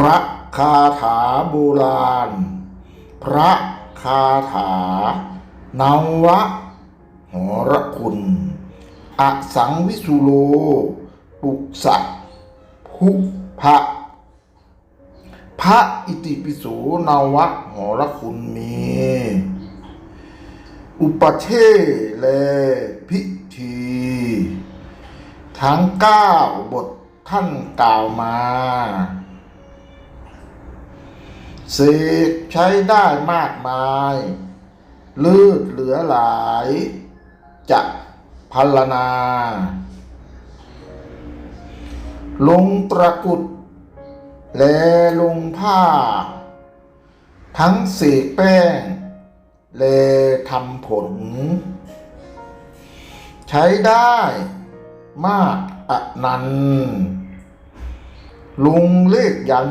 พระคาถาโบราณ พระคาถานวะหรคุณอสังวิสุโล ปุกสะภุพะพระอิติปิโสนวะหรคุณมี อุปเทเลพิธี ทั้งเก้าบทท่านกล่าวมา เสกใช้ได้มากมาย ลืดเหลือหลาย จะพัลนา ลงตระกุด แลลงผ้า ทั้งเสกแป้ง แลทำผล ใช้ได้มากอนันต์ลงเลขยัน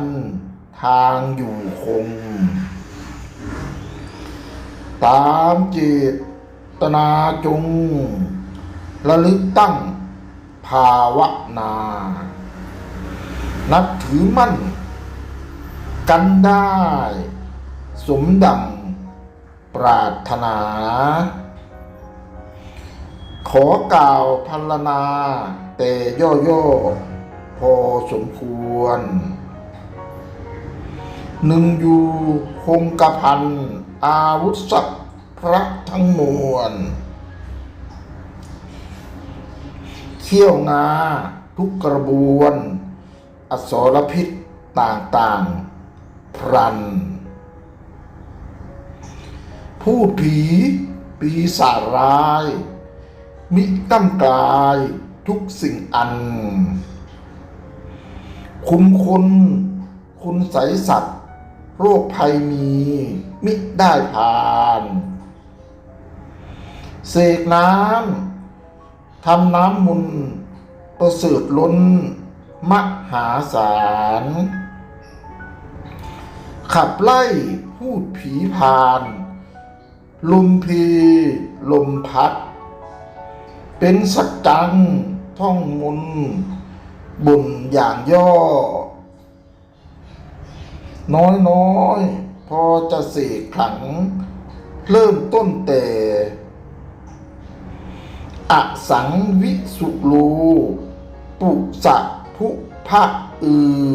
ทางอยู่คง ตามเจตนาจงระลึกตั้งภาวนา นับถือมั่น กันได้ สมดังปรารถนา ขอกล่าวพัลนา แต่ย่อ ๆ พอสมควร หนึ่งอยู่คงกระพันอาวุธศักดิ์พระทั้งมวลเขี้ยวงาทุกกระบวน อสรพิษต่างๆ พรัน พูดผีปีศาจร้าย มิตั้มกลายทุกสิ่งอัน คุมคนคุณใสสัตว์ โรคภัยมี มิได้ผ่านเสกน้ำทำน้ำมุนประเสริฐล้น มหาศาล ขับไล่พูดผีพาน ลุมเพลมพัด เป็นสัจจังท่องมุน บุญอย่างย่อ น้อยน้อยๆพอจะสี่ขลังเริ่มต้นแต่อสังวิสุโลปุสะภุภะอือ